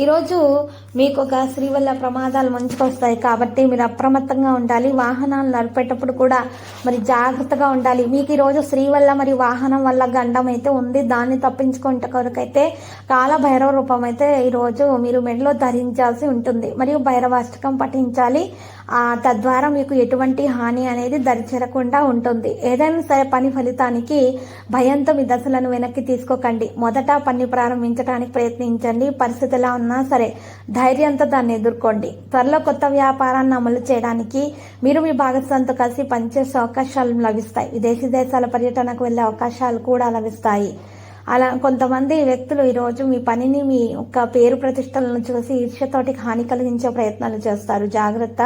ఈరోజు మీకు ఒక స్త్రీ వల్ల ప్రమాదాలు మంచుకొస్తాయి కాబట్టి మీరు అప్రమత్తంగా ఉండాలి వాహనాలు నడిపేటప్పుడు కూడా మరి జాగ్రత్తగా ఉండాలి. మీకు ఈరోజు స్త్రీ వల్ల మరి వాహనం వల్ల గండం అయితే ఉంది దాన్ని తప్పించుకుంటే కొరకైతే కాల భైరవ రూపం అయితే ఈరోజు మీరు మెడలో ధరించాల్సి ఉంటుంది. మరియు భైరవాష్టకం పఠించాలి. ఆ, తద్వారా మీకు ఎటువంటి హాని అనేది దరిచేరకుండా ఉంటుంది. ఏదైనా సరే పని ఫలితానికి భయంతో మీ దశలను వెనక్కి తీసుకోకండి. మొదట పని ప్రారంభించడానికి ప్రయత్నించండి. పరిస్థితి ఎలా ఉన్నా సరే ధైర్యంతో దాన్ని ఎదుర్కోండి. త్వరలో కొత్త వ్యాపారాన్ని అమలు చేయడానికి మీరు మీ భాగస్వామితో కలిసి పనిచేసే అవకాశాలు లభిస్తాయి. విదేశీ దేశాల పర్యటనకు వెళ్ళే అవకాశాలు కూడా లభిస్తాయి. అలా కొంతమంది వ్యక్తులు ఈరోజు మీ పనిని మీ యొక్క పేరు ప్రతిష్టలను చూసి ఈర్ష్యతోటి హాని కలిగించే ప్రయత్నాలు చేస్తారు. జాగ్రత్త.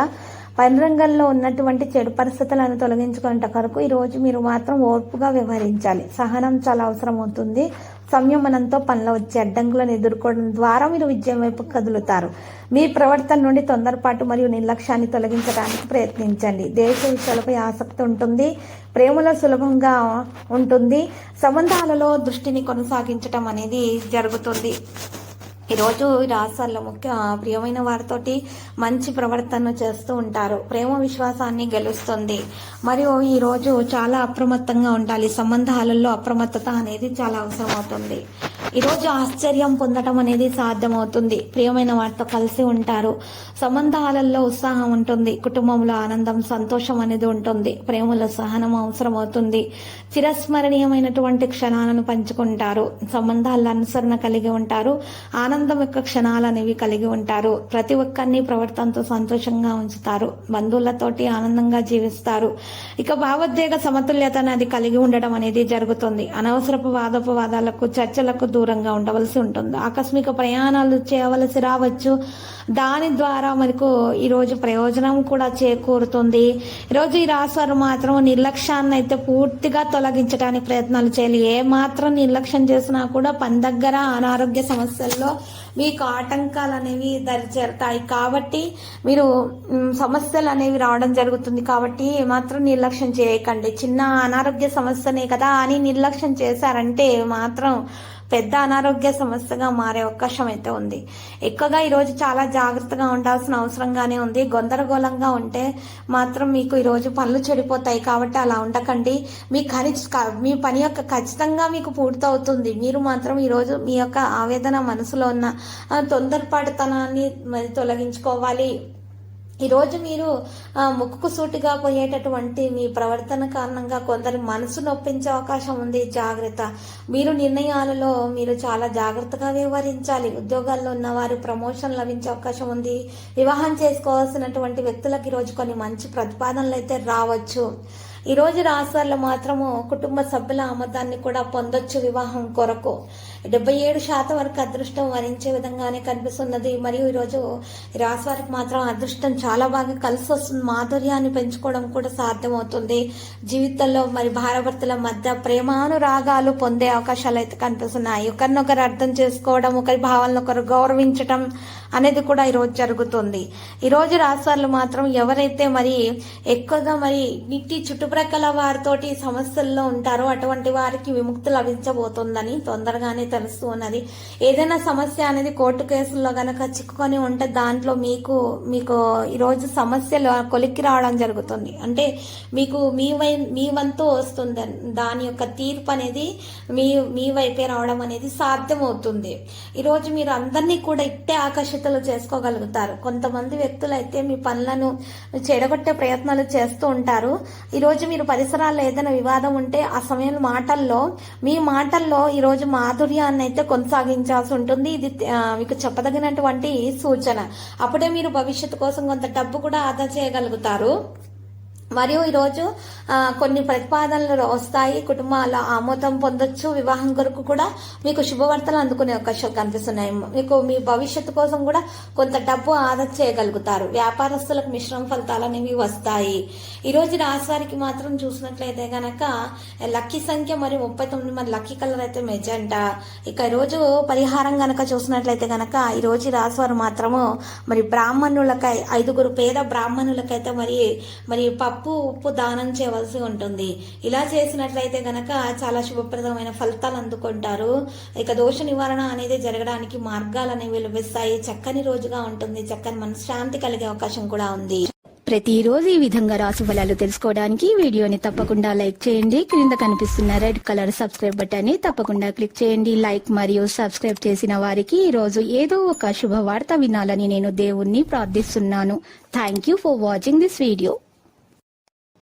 పని రంగంలో ఉన్నటువంటి చెడు పరిస్థితులను తొలగించుకునే కొరకు ఈరోజు మీరు మాత్రం ఓర్పుగా వ్యవహరించాలి. సహనం చాలా అవసరం అవుతుంది. సంయమనంతో పనిలో వచ్చే అడ్డంకులను ఎదుర్కోవడం ద్వారా మీరు విజయం వైపు కదులుతారు. మీ ప్రవర్తన నుండి తొందరపాటు మరియు నిర్లక్ష్యాన్ని తొలగించడానికి ప్రయత్నించండి. దేశ విషయాలపై ఆసక్తి ఉంటుంది ప్రేమలో సులభంగా ఉంటుంది సంబంధాలలో దృష్టిని కొనసాగించడం అనేది జరుగుతుంది. ఈరోజు ఈ ముఖ్య ప్రియమైన వారితోటి మంచి ప్రవర్తన చేస్తూ ఉంటారు. ప్రేమ విశ్వాసాన్ని గెలుస్తుంది. మరియు ఈరోజు చాలా అప్రమత్తంగా ఉండాలి. సంబంధాలలో అప్రమత్తత అనేది చాలా అవసరం అవుతుంది ఈరోజు ఆశ్చర్యం పొందటం అనేది సాధ్యమవుతుంది. ప్రియమైన వారితో కలిసి ఉంటారు. సంబంధాలలో ఉత్సాహం ఉంటుంది. కుటుంబంలో ఆనందం సంతోషం అనేది ఉంటుంది. ప్రేమలో సహనం అవసరం అవుతుంది చిరస్మరణీయమైనటువంటి క్షణాలను పంచుకుంటారు. సంబంధాల అనుసరణ కలిగి ఉంటారు. ఆనందం యొక్క క్షణాలు అనేవి కలిగి ఉంటారు. ప్రతి ఒక్కరిని ప్రవర్తనతో సంతోషంగా ఉంచుతారు. బంధువులతోటి ఆనందంగా జీవిస్తారు. ఇక భావోద్వేగ సమతుల్యత అనేది కలిగి ఉండటం అనేది జరుగుతుంది. అనవసరపు వాదోపవాదాలకు చర్చలకు దూరంగా ఉండవలసి ఉంటుంది. ఆకస్మిక ప్రయాణాలు చేయవలసి రావచ్చు. దాని ద్వారా మనకు ఈరోజు ప్రయోజనం కూడా చేకూరుతుంది. ఈరోజు ఈ రాశివారు మాత్రం నిర్లక్ష్యాన్ని అయితే పూర్తిగా తొలగించడానికి ప్రయత్నాలు చేయాలి. ఏ మాత్రం నిర్లక్ష్యం చేసినా కూడా పని దగ్గర అనారోగ్య సమస్యల్లో మీకు ఆటంకాలు అనేవి దరిచేరుతాయి. కాబట్టి మీరు సమస్యలు అనేవి రావడం జరుగుతుంది. కాబట్టి ఏమాత్రం నిర్లక్ష్యం చేయకండి. చిన్న అనారోగ్య సమస్యనే కదా అని నిర్లక్ష్యం చేశారంటే మాత్రం పెద్ద అనారోగ్య సమస్యగా మారే అవకాశం అయితే ఉంది. ఎక్కువగా ఈరోజు చాలా జాగ్రత్తగా ఉండాల్సిన అవసరంగానే ఉంది. గందరగోళంగా ఉంటే మాత్రం మీకు ఈరోజు పనులు చెడిపోతాయి కాబట్టి అలా ఉండకండి. మీ ఖని మీ పని యొక్క ఖచ్చితంగా మీకు పూర్తవుతుంది. మీరు మాత్రం ఈరోజు మీ యొక్క ఆవేదన మనసులో ఉన్న తొందరపాటుతనాన్ని మరి తొలగించుకోవాలి. ఈరోజు మీరు ముక్కుకు సూటిగా పోయేటటువంటి మీ ప్రవర్తన కారణంగా కొందరి మనసు నొప్పించే అవకాశం ఉంది. జాగ్రత్త. మీరు నిర్ణయాలలో మీరు చాలా జాగ్రత్తగా వ్యవహరించాలి. ఉద్యోగాల్లో ఉన్నవారు ప్రమోషన్ లభించే అవకాశం ఉంది. వివాహం చేసుకోవాల్సినటువంటి వ్యక్తులకు ఈరోజు కొన్ని మంచి ప్రతిపాదనలు అయితే రావచ్చు. ఈ రోజు రాశివాళ్ళు మాత్రము కుటుంబ సభ్యుల ఆమోదాన్ని కూడా పొందొచ్చు వివాహం కొరకు. డెబ్బై ఏడు శాతం వరకు అదృష్టం వరించే విధంగానే కనిపిస్తున్నది. మరియు ఈరోజు ఈ రాశి వారికి మాత్రం అదృష్టం చాలా బాగా కలిసి వస్తుంది. మాధుర్యాన్ని పెంచుకోవడం కూడా సాధ్యమవుతుంది. జీవితంలో మరి భారభర్తల మధ్య ప్రేమానురాగాలు పొందే అవకాశాలు అయితే కనిపిస్తున్నాయి. ఒకరినొకరు అర్థం చేసుకోవడం ఒకరి భావాలను ఒకరు గౌరవించటం అనేది కూడా ఈరోజు జరుగుతుంది. ఈరోజు రాష్ట్రాలు మాత్రం ఎవరైతే మరి ఎక్కువగా మరి ఇంటి చుట్టుప్రక్కల వారితోటి సమస్యల్లో ఉంటారో అటువంటి వారికి విముక్తి లభించబోతుందని తొందరగానే తెలుస్తూ ఉన్నది. ఏదైనా సమస్య అనేది కోర్టు కేసుల్లో గనక చిక్కుకొని ఉంటే దాంట్లో మీకు మీకు ఈరోజు సమస్యలు కొలిక్కి రావడం జరుగుతుంది. అంటే మీకు మీ వై మీ వంతు వస్తుంది. దాని యొక్క తీర్పు అనేది మీ మీ వైపే రావడం అనేది సాధ్యమవుతుంది. ఈరోజు మీరు అందరినీ కూడా ఇట్టే ఆకర్షి ఆకర్షితులు చేసుకోగలుగుతారు. కొంతమంది వ్యక్తులు అయితే మీ పనులను చెడగొట్టే ప్రయత్నాలు చేస్తూ ఉంటారు. ఈరోజు మీరు పరిసరాల్లో ఏదైనా వివాదం ఉంటే ఆ సమయం మాటల్లో మీ మాటల్లో ఈరోజు మాధుర్యాన్ని అయితే కొనసాగించాల్సి ఉంటుంది. ఇది మీకు చెప్పదగినటువంటి సూచన. అప్పుడే మీరు భవిష్యత్తు కోసం కొంత డబ్బు కూడా ఆదా చేయగలుగుతారు. మరియు ఈరోజు కొన్ని ప్రతిపాదనలు వస్తాయి. కుటుంబాల ఆమోదం పొందొచ్చు. వివాహం కొరకు కూడా మీకు శుభవార్తలు అందుకునే అవకాశాలు కనిపిస్తున్నాయి. మీకు మీ భవిష్యత్తు కోసం కూడా కొంత డబ్బు ఆదా చేయగలుగుతారు. వ్యాపారస్తులకు మిశ్రమ ఫలితాలు అనేవి వస్తాయి. ఈరోజు రాశివారికి వారికి మాత్రం చూసినట్లయితే గనక లక్కీ సంఖ్య మరియు ముప్పై తొమ్మిది మరి లక్కీ కలర్ అయితే మెజంట. ఇక ఈరోజు రోజు పరిహారం గనక చూసినట్లయితే గనక ఈరోజు రాశివారు మాత్రము మరి బ్రాహ్మణులకై ఐదుగురు పేద బ్రాహ్మణులకైతే మరి మరి పప్పు ఉప్పు దానం చేయవలసి ఉంటుంది. ఇలా చేసినట్లయితే గనక చాలా శుభప్రదమైన ఫలితాలు అందుకుంటారు. ఇక దోష నివారణ అనేది జరగడానికి మార్గాలు అనేవి లభిస్తాయి. చక్కని రోజుగా ఉంటుంది. చక్కని మనశ్శాంతి కలిగే అవకాశం కూడా ఉంది. ప్రతిరోజు ఈ విధంగా రాశి ఫలాలు తెలుసుకోవడానికి వీడియోని తప్పకుండా లైక్ చేయండి. క్రింద కనిపిస్తున్న రెడ్ కలర్ సబ్స్క్రైబ్ బటన్ని తప్పకుండా క్లిక్ చేయండి. లైక్ మరియు సబ్స్క్రైబ్ చేసిన వారికి ఈ రోజు ఏదో ఒక శుభవార్త వినాలని నేను దేవుణ్ణి ప్రార్థిస్తున్నాను. Thank you for watching this video